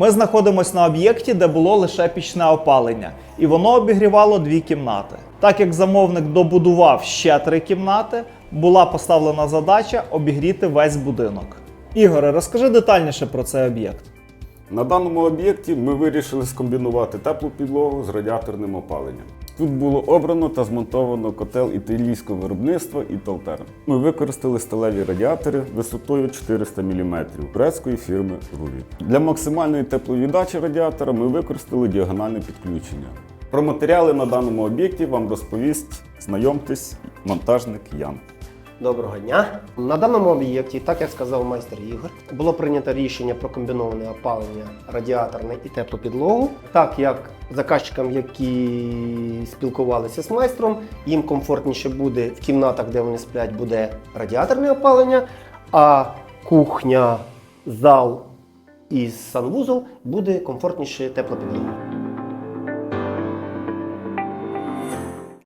Ми знаходимося на об'єкті, де було лише пічне опалення, і воно обігрівало дві кімнати. Так як замовник добудував ще три кімнати, була поставлена задача обігріти весь будинок. Ігоре, розкажи детальніше про цей об'єкт. На даному об'єкті ми вирішили скомбінувати теплу підлогу з радіаторним опаленням. Тут було обрано та змонтовано котел італійського виробництва і Італтерн. Ми використали сталеві радіатори висотою 400 мм турецької фірми Руві. Для максимальної тепловіддачі радіатора ми використали діагональне підключення. Про матеріали на даному об'єкті вам розповість знайомтесь монтажник Ян. Доброго дня. На даному об'єкті, так як сказав майстер Ігор, було прийнято рішення про комбіноване опалення радіаторне і теплу підлогу. Так як заказчикам, які спілкувалися з майстром, їм комфортніше буде в кімнатах, де вони сплять, буде радіаторне опалення, а кухня, зал і санвузол буде комфортніше тепла підлога.